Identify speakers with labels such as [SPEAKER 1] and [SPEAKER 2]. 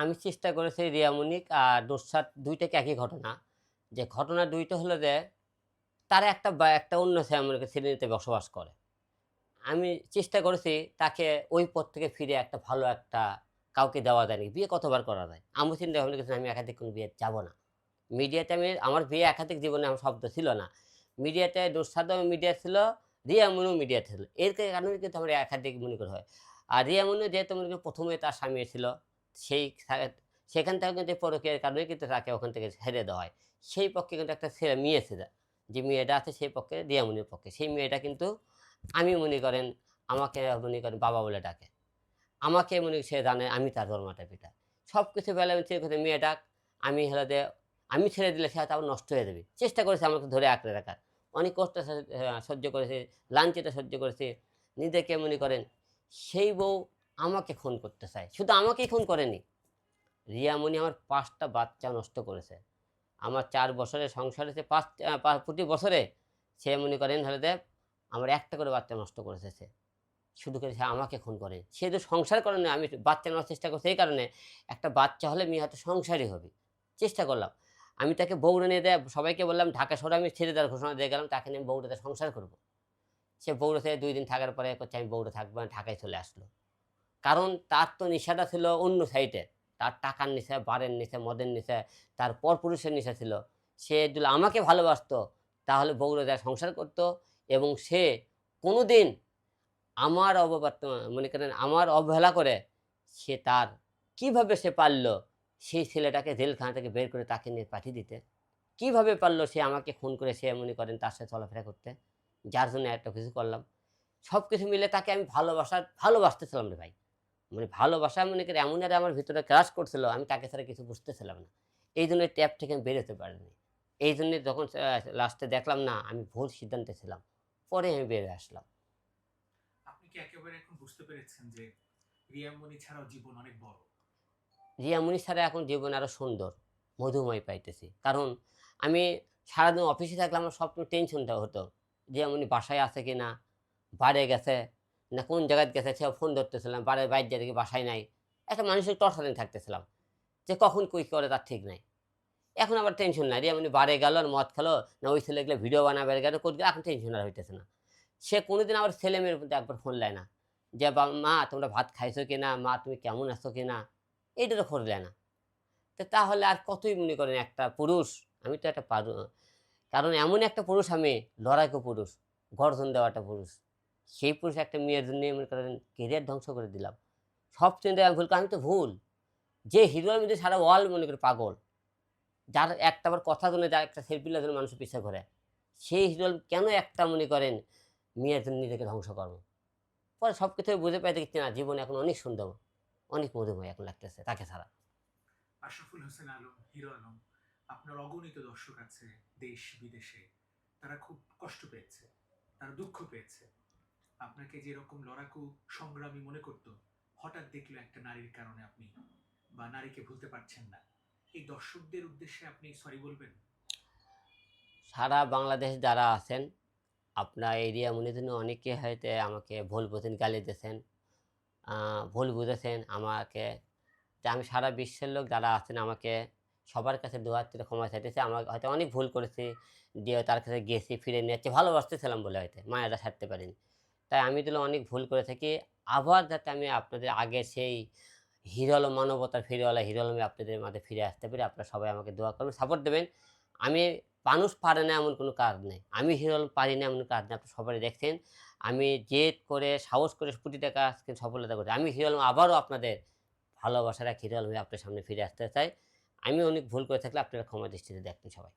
[SPEAKER 1] আমি চেষ্টা করেছি রিয়ামনিক আর নুসরাত দুইটাকে একই ঘটনা? যে ঘটনা দুইটা হলো যে, তারা একটা বা, একটা অন্য ফ্যামিলিকে শ্রেণীতে বসবাস করে। আমি চেষ্টা করেছি তাকে ওই পথ থেকে ফিরে একটা ভালো একটা কাউকে দেওয়া যায় বিয়ে কতবার করা যায়? আমি চিন্তা ভাবনা করেছি, আমি একাধিক কোনো বিয়ে যাব না। মিডিয়াতে আমি, আমার বিয়ে একাধিক জীবনে আমার শব্দ ছিল না। মিডিয়াতে নুসরাতও মিডিয়া ছিল রিয়ামনিও মিডিয়া ছিল। এর কারণে কিন্তু আমার একাধিক মনে করা হয়। আর রিয়ামনি যেহেতু মনে করি প্রথমে তার স্বামী ছিল সেই সেখান থেকে কিন্তু পরকের কারণে কিন্তু তাকে ওখান থেকে ছেড়ে দেওয়া হয়। সেই পক্ষে কিন্তু একটা ছেলে, মেয়ে ছিল। যে মেয়েটা আছে সেই পক্ষে রিয়ামনির পক্ষে। সেই মেয়েটা কিন্তু আমি মনে করেন, আমাকে মনে করেন বাবা বলে ডাকে। আমাকে মনে সে জানে আমি তার ধর্মটা পিতা। সব কিছু বেলা করে মেয়ে ডাক আমি হলে যে, আমি ছেড়ে দিলে সে আবার নষ্ট হয়ে যাবে। চেষ্টা করেছে আমাকে ধরে আঁকড়ে রাখার। অনেক কষ্ট সহ- সহ্য করেছে লাঞ্চিটা সহ্য করেছে। নিজেকে মনে করেন, সেই বউ আমাকে খুন করতে চায়। শুধু আমাকেই খুন করেনি। রিয়ামণি আমার পাঁচটা বাচ্চা নষ্ট করেছে। আমার চার বছরে সংসারে সে পাঁচ প্রতি বছরে সে মনে করেন হলে দেব আমার একটা করে বাচ্চা নষ্ট করেছে সে। শুধু করে সে আমাকে খুন করে। সে তো সংসার করে না, আমি বাচ্চা নেওয়ার চেষ্টা করছি এই কারণে একটা বাচ্চা হলে মেয়ে হয়তো সংসারই হবে। চেষ্টা করলাম। আমি তাকে বউরে নিয়ে দেয়, সবাইকে বললাম, ঢাকা শহরে আমি ছেড়ে দেওয়ার ঘোষণা দিয়ে গেলাম, তাকে নিয়ে বউটাতে সংসার করব। সে থেকে দুই দিন থাকার পরে করছে, আমি বউরে থাকব ঢাকায় চলে আসলো। কারণ তার তো নেশাটা ছিল অন্য সাইডে। তার টাকার নেশা বারের নেশা, মদের নেশা, তার পরপুরুষের নেশা ছিল। সে যদি আমাকে ভালোবাসতো, তাহলে বগুড়া সংসার করতো এবং সে কোনো দিন আমার অববার্ত, মনে করেন আমার অবহেলা করে সে তার কীভাবে সে পারল সেই ছেলেটাকে জেলখানা থেকে বের করে তাকে নিয়ে পাঠিয়ে দিতে? কীভাবে পারল সে আমাকে খুন করে সে মনে করেন তার সাথে চলাফেরা করতে? যার জন্য একটা কিছু করলাম। সব কিছু মিলে তাকে আমি ভালোবাসা, ভালোবাসতেছিলাম রে ভাই। মানে ভালোবাসা মনে করি এমন আর আমার ভিতরে ক্রাশ করছিল আমি তাকে ছাড়া কিছু বুঝতেছিলাম না। এই জন্য ট্যাপ থেকে আমি বেরোতে পারিনি। এই জন্য যখন লাস্টে দেখলাম না আমি ভুল সিদ্ধান্তে ছিলাম। পরে আমি বেরিয়ে আসলাম।
[SPEAKER 2] আপনি কি একেবারে এখন বুঝতে পেরেছেন যে রিয়ামণি ছাড়াও জীবন অনেক বড়?
[SPEAKER 1] রিয়ামণি ছাড়া এখন জীবন আরও সুন্দর মধুময় পাইতেছি। কারণ আমি সারাদিন অফিসে থাকলে আমার সবসময় টেনশনটা হতো রিয়ামণি বাসায় আছে কি না বাড়ি গেছে না কোন জায়গায় গেছে সেও ফোন ধরতেছিলাম, বাড়ির বাইরে দেখি বাসায় নাই। একটা মানুষের টর্চারিং থাকতেছিলাম, যে কখন কই করে তার ঠিক নাই। এখন আবার টেনশন নাই রিয়ামণি বারে গেল আর মদ খেলো, না ওই ছেলে গেলে ভিডিও বানাবে গেল করবে এখন টেনশন আর হইতেছে না। সে কোনোদিন আবার ছেলে মেয়ের মধ্যে একবার ফোন নেয় না, যে মা, তোমরা ভাত খাইছো কি না মা, তুমি কেমন আছো কি না এইটা খোঁজ দেয় না। তো তাহলে আর কতই মনে করেন একটা পুরুষ, আমি তো একটা কারণ এমন একটা পুরুষ আমি, লড়াইকো পুরুষ, গর্জন দেওয়া একটা পুরুষ। সেই পুরুষ একটা মেয়ের জন্য মনে করেন কেরিয়ার ধ্বংস করে দিলাম। সব চিন্তায় আমি ভুল আমি তো ভুল। যে হিরোর মধ্যে সারা ওয়াল মনে করি পাগল, যার একটা আবার কথা জন্য যার একটা সেলফিলার জন্য মানুষ পিছিয়ে করে সেই হিরো কেন একটা মনে করেন মেয়ের জন্য নিজেকে ধ্বংস করব? পরে সব কিছু বুঝে পাই দেখছি না, জীবন এখন অনেক সুন্দর, অনেক মধুময় এখন লাগতেছে, তাকে ছাড়া।
[SPEAKER 2] আশরাফুল হোসেন আলম হিরো আলম, আপনার অগণিত দর্শক আছে দেশ বিদেশে তারা খুব কষ্ট পেয়েছে, তারা দুঃখ পেয়েছে। আপনাকে যেরকম লড়াকু সংগ্রামী মনে করত, হঠাৎ দেখল একটা নারীর কারণে আপনি, বা নারীকে ভুলতে পারছেন না। এই দর্শকদের উদ্দেশ্যে আপনি সরি বলবেন?
[SPEAKER 1] সারা বাংলাদেশ যারা আছেন, আপনার এরিয়া মনে জন্য অনেকে হয়তো আমাকে ভুল বোঝেন, গালি দিয়েছেন ভুল বুঝেছেন, আমাকে আমি সারা বিশ্বের লোক যারা আছেন, আমাকে সবার কাছে দু হাত ক্ষমা চাইতেছে। আমার হয়তো অনেক ভুল করেছি, দিয়ে তার কাছে গেছি, ফিরে নিয়ে যাচ্ছি, ভালোবাসতেছিলাম বলে হয়তো মায়েরা ছাড়তে পারিনি। তাই আমি দিলে অনেক ভুল করে থাকি। আবার যাতে আমি আপনাদের আগে সেই হিরোল মানবতার ফিরেওয়ালা হিরোল আমি আপনাদের মাঝে ফিরে আসতে পারি। আপনারা সবাই আমাকে দোয়া করবেন সাপোর্ট দেবেন। আমি মানুষ পারে না এমন কোনো কাজ নেই। আমি হিরোল পারি না এমন কাজ নেই, আপনি সবাই দেখছেন। আমি জেদ করে, সাহস করে প্রতিটা কাজকে সফলতা করি আমি হিরোল আবারও আপনাদের ভালোবাসার এক হিরোল হয়ে আপনার সামনে ফিরে আসতে চাই। আমি অনেক ভুল করে থাকলে আপনারা ক্ষমা দৃষ্টিতে দেখবেন সবাই।